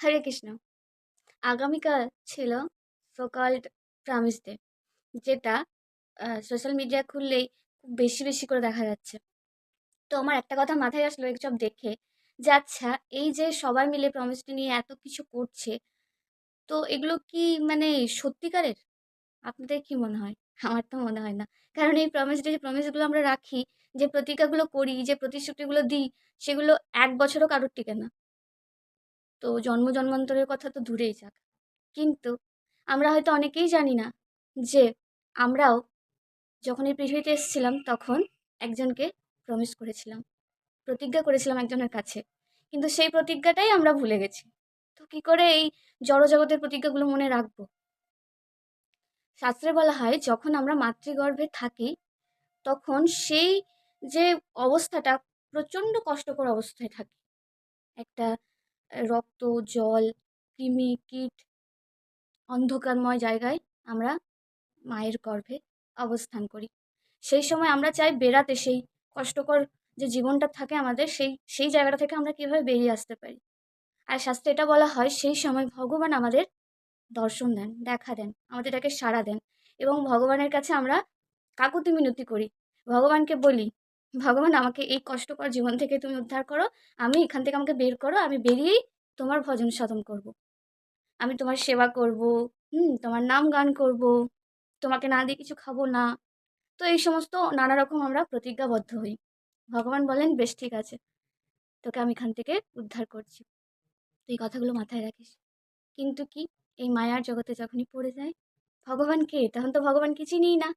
হরে কৃষ্ণ। আগামীকাল ছিল so called Promise Day যেটা সোশ্যাল মিডিয়া খুললেই খুব বেশি বেশি করে দেখা যাচ্ছে। তো আমার একটা কথা মাথায় আসলো এইসব দেখে যে আচ্ছা এই যে সবাই মিলে প্রমিসটা নিয়ে এত কিছু করছে, তো এগুলো কি মানে সত্যিকারের? আপনাদের কি মনে হয়? আমার তো মনে হয় না। কারণ এই প্রমিস ডে যে প্রমিসগুলো আমরা রাখি, যে প্রতিজ্ঞাগুলো করি, যে প্রতিশ্রুতিগুলো দিই, সেগুলো এক বছরও কারোর টিকে না। তো জন্ম জন্মান্তরের কথা তো দূরেই যাক। কিন্তু আমরা হয়তো অনেকেই জানি না যে আমরাও যখন এই পৃথিবীতে এসেছিলাম তখন একজনকে প্রমিস করেছিলাম, প্রতিজ্ঞা করেছিলাম একজনের কাছে। কিন্তু সেই প্রতিজ্ঞাটাই আমরা ভুলে গেছি। তো কী করে এই জড়জগতের প্রতিজ্ঞাগুলো মনে রাখব? শাস্ত্রে বলা হয়, যখন আমরা মাতৃগর্ভে থাকি তখন সেই যে অবস্থাটা প্রচণ্ড কষ্টকর অবস্থায় থাকি। একটা রক্ত, জল, কৃমি, কীট, অন্ধকারময় জায়গায় আমরা মায়ের গর্ভে অবস্থান করি। সেই সময় আমরা চাই বেরাতে সেই কষ্টকর যে জীবনটা থাকে আমাদের, সেই সেই জায়গাটা থেকে আমরা কীভাবে বেরিয়ে আসতে পারি। আর শাস্ত্রে এটা বলা হয়, সেই সময় ভগবান আমাদের দর্শন দেন, দেখা দেন, আমাদের এটাকে সাড়া দেন এবং ভগবানের কাছে আমরা কাকুতি মিনতি করি। ভগবানকে বলি ভগবান, আমাকে এই কষ্টকর জীবন থেকে তুমি উদ্ধার করো। আমি এখান থেকে আমাকে বের করো, আমি বেরিয়েই তোমার ভজন সাধন করব। আমি তোমার সেবা করব, হুম, তোমার নাম গান করব, তোমাকে না দিয়ে কিছু খাব না। তো এই সমস্ত নানা রকম আমরা প্রতিজ্ঞাবদ্ধ হই। ভগবান বলেন, বেশ, ঠিক আছে। তোকে আমি এখান থেকে উদ্ধার করছি। তুই কথাগুলো মাথায় রাখিস। কিন্তু কি, এই মায়ার জগতে যখনই পড়ে যায়, ভগবান কে? তখন তো ভগবানকে চিনিই না।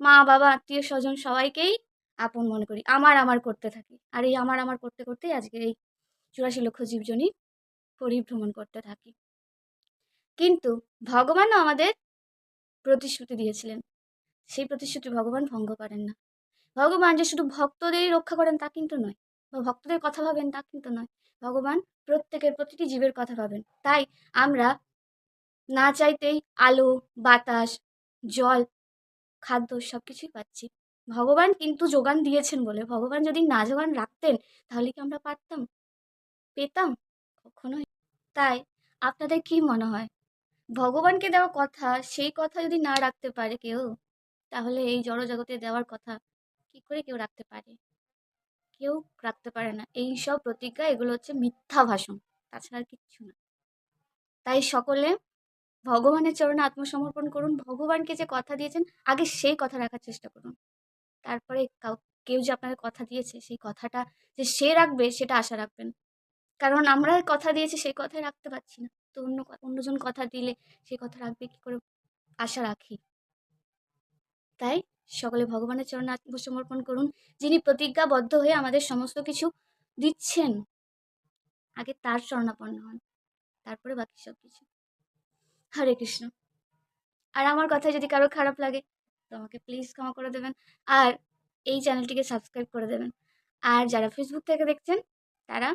মা, বাবা আত্মীয় স্বজন সবাইকেই আপন মনে করি। আমার আমার করতে থাকি। আর এই আমার আমার করতে, করতেই আজকের এই চুরাশি লক্ষ জীবজনী পরিভ্রমণ করতে থাকি। কিন্তু ভগবানও আমাদের প্রতিশ্রুতি দিয়েছিলেন। সেই প্রতিশ্রুতি ভগবান ভঙ্গ করেন না। ভগবান যে শুধু ভক্তদেরই রক্ষা করেন তা কিন্তু নয়, বা ভক্তদের কথা ভাবেন তা কিন্তু নয়। ভগবান প্রত্যেকের প্রতিটি জীবের কথা ভাবেন। তাই আমরা না চাইতেই আলো, বাতাস, জল, খাদ্য সব কিছুই পাচ্ছি। ভগবান কিন্তু যোগান দিয়েছেন বলে। ভগবান যদি না যোগান রাখতেন, তাহলে কি আমরা পারতাম? পেতাম? কখনোই। তাই আপনাদের কি মনে হয়? ভগবানকে দেওয়া কথা, সেই কথা যদি না রাখতে পারে কেউ, তাহলে এই জড়জগতে দেওয়ার কথা কি করে কেউ রাখতে পারে? কেউ রাখতে পারে না। এই সব প্রতিজ্ঞা, এগুলো হচ্ছে মিথ্যা ভাষণ, তাছাড়া কিচ্ছু না। তাই সকলে ভগবানের চরণে আত্মসমর্পণ করুন। ভগবানকে যে কথা দিয়েছেন, আগে সেই কথা রাখার চেষ্টা করুন। তারপরে কাউ যে আপনাকে কথা দিয়েছে, সেই কথাটা যে সে রাখবে, সেটা আশা রাখবেন। কারণ আমরা কথা দিয়েছি সেই কথাই রাখতে পারছি না। তো অন্য অন্যজন কথা দিলে সেই কথা রাখবে কী করে? আশা রাখি। তাই সকলে ভগবানের চরণে আত্মসমর্পণ করুন, যিনি প্রতিজ্ঞাবদ্ধ হয়ে আমাদের সমস্ত কিছু দিচ্ছেন। আগে তার চরণাপন্ন হন, তারপরে বাকি সব কিছু হরে কৃষ্ণ। আর আমার কথায় যদি কারও খারাপ লাগে তো আমাকে প্লিজ ক্ষমা করে দেবেন। আর এই চ্যানেলটিকে সাবস্ক্রাইব করে দেবেন। আর যারা ফেসবুক থেকে দেখছেন, তারা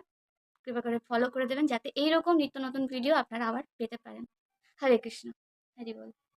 কৃপা করে ফলো করে দেবেন, যাতে এইরকম নিত্য নতুন ভিডিও আপনারা আবার পেতে পারেন। হরে কৃষ্ণ। হরি বল।